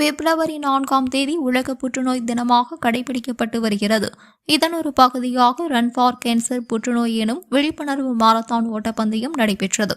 பிப்ரவரி நான்காம் தேதி உலக புற்றுநோய் தினமாக கடைபிடிக்கப்பட்டு வருகிறது. இதன் ஒரு பகுதியாக ரன் ஃபார் கேன்சர் புற்றுநோய் எனும் விழிப்புணர்வு மாரத்தான் ஓட்டப்பந்தயம் நடைபெற்றது.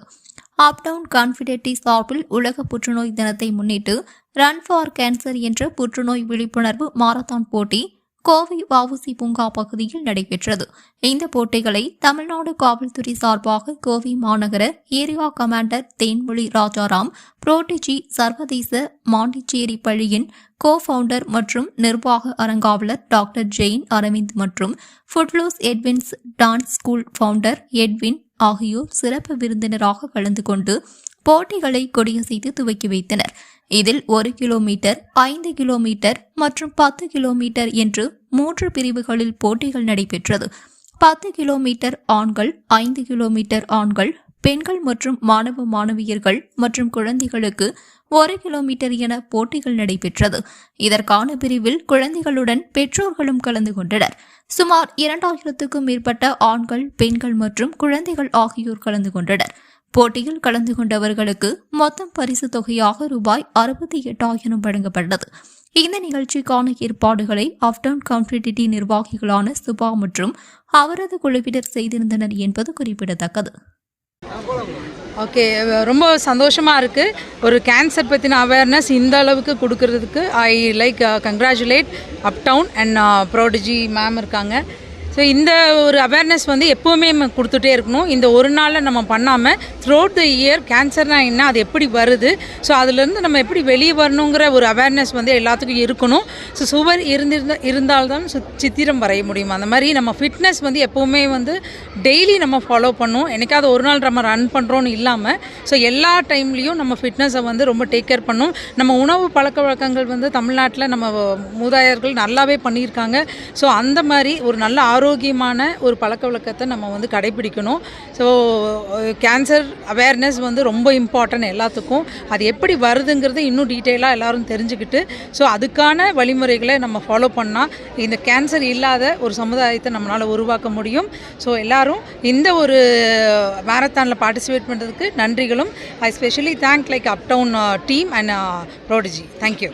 அப்டவுன் கான்ஃபிடென்டி சார்பில் உலக புற்றுநோய் தினத்தை முன்னிட்டு ரன் ஃபார் கேன்சர் என்ற புற்றுநோய் விழிப்புணர்வு மாரத்தான் போட்டி கோவை வவுசி பூங்கா பகுதியில் நடைபெற்றது. இந்த போட்டிகளை தமிழ்நாடு காவல்துறை சார்பாக கோவை மாநகர area commander Thenmozhi Rajaram Prodigy சர்வதேச மாண்டிச்சேரி பள்ளியின் கோ ஃபவுண்டர் மற்றும் நிர்வாக அரங்காவலர் டாக்டர் ஜெயின் அரவிந்த் மற்றும் Footloose Edwin's dance school founder Edwin ஆகியோர் சிறப்பு விருந்தினராக கலந்து கொண்டு போட்டிகளை கொடியசைத்து துவக்கி வைத்தனர். இதில் ஒரு கிலோமீட்டர் ஐந்து கிலோமீட்டர் மற்றும் பத்து கிலோமீட்டர் என்று மூன்று பிரிவுகளில் போட்டிகள் நடைபெற்றது. பத்து கிலோமீட்டர் ஆண்கள் ஐந்து கிலோமீட்டர் ஆண்கள் பெண்கள் மற்றும் மாணவ மாணவியர்கள் மற்றும் குழந்தைகளுக்கு ஒரு கிலோமீட்டர் என போட்டிகள் நடைபெற்றது. இதற்கான பிரிவில் குழந்தைகளுடன் பெற்றோர்களும் கலந்து கொண்டனர். சுமார் இரண்டாயிரத்துக்கும் மேற்பட்ட ஆண்கள் பெண்கள் மற்றும் குழந்தைகள் ஆகியோர் கலந்து கொண்டனர். போட்டியில் கலந்து கொண்டவர்களுக்கு மொத்தம் பரிசு தொகையாக ரூபாய் அறுபத்தி எட்டாயிரம் வழங்கப்பட்டது. இந்த நிகழ்ச்சிக்கான ஏற்பாடுகளை அப்டவுன் கவுன்சிலிட்டி நிர்வாகிகளான சுபா மற்றும் அவரது குழுவினர் செய்திருந்தனர் என்பது குறிப்பிடத்தக்கது. ஓகே ரொம்ப சந்தோஷமாக இருக்குது ஒரு கேன்சர் பற்றின அவேர்னஸ் இந்த அளவுக்கு கொடுக்கறதுக்கு. I like congratulate Uptown and Prodigy ma'am இருக்காங்க. ஸோ இந்த ஒரு அவேர்னஸ் வந்து எப்போவுமே நம்ம கொடுத்துட்டே இருக்கணும். இந்த ஒரு நாளில் நம்ம பண்ணாமல் த்ரூட் த இயர் கேன்சர்னால் என்ன அது எப்படி வருது? ஸோ அதுலேருந்து நம்ம எப்படி வெளியே வரணுங்கிற ஒரு அவேர்னஸ் வந்து எல்லாத்துக்கும் இருக்கணும். ஸோ சுவர் இருந்திருந்த இருந்தால்தான் சு சித்திரம் வரைய முடியும். அந்த மாதிரி நம்ம ஃபிட்னஸ் வந்து எப்போவுமே வந்து டெய்லி நம்ம ஃபாலோ பண்ணும் எனக்காவது ஒரு நாள் நம்ம ரன் பண்ணுறோன்னு இல்லாமல் ஸோ எல்லா டைம்லேயும் நம்ம ஃபிட்னஸை வந்து ரொம்ப டேக் கேர் பண்ணும் நம்ம உணவு பழக்க வழக்கங்கள் வந்து தமிழ்நாட்டில் நம்ம மூதாயர்கள் நல்லாவே பண்ணியிருக்காங்க. ஸோ அந்த மாதிரி ஒரு நல்ல ஆரோக்கியம் ஆரோக்கியமான ஒரு பழக்க வழக்கத்தை நம்ம வந்து கடைபிடிக்கணும். ஸோ கேன்சர் அவேர்னஸ் வந்து ரொம்ப இம்பார்ட்டன்ட் எல்லாத்துக்கும். அது எப்படி வருதுங்கிறது இன்னும் டீட்டெயிலாக எல்லாரும் தெரிஞ்சுக்கிட்டு ஸோ அதுக்கான வழிமுறைகளை நம்ம ஃபாலோ பண்ணால் இந்த கேன்சர் இல்லாத ஒரு சமுதாயத்தை நம்மளால் உருவாக்க முடியும். ஸோ எல்லோரும் இந்த ஒரு மேரத்தானில் பார்ட்டிசிபேட் பண்ணுறதுக்கு நன்றிகளும். I specially thank like Uptown team and Prodigy thank you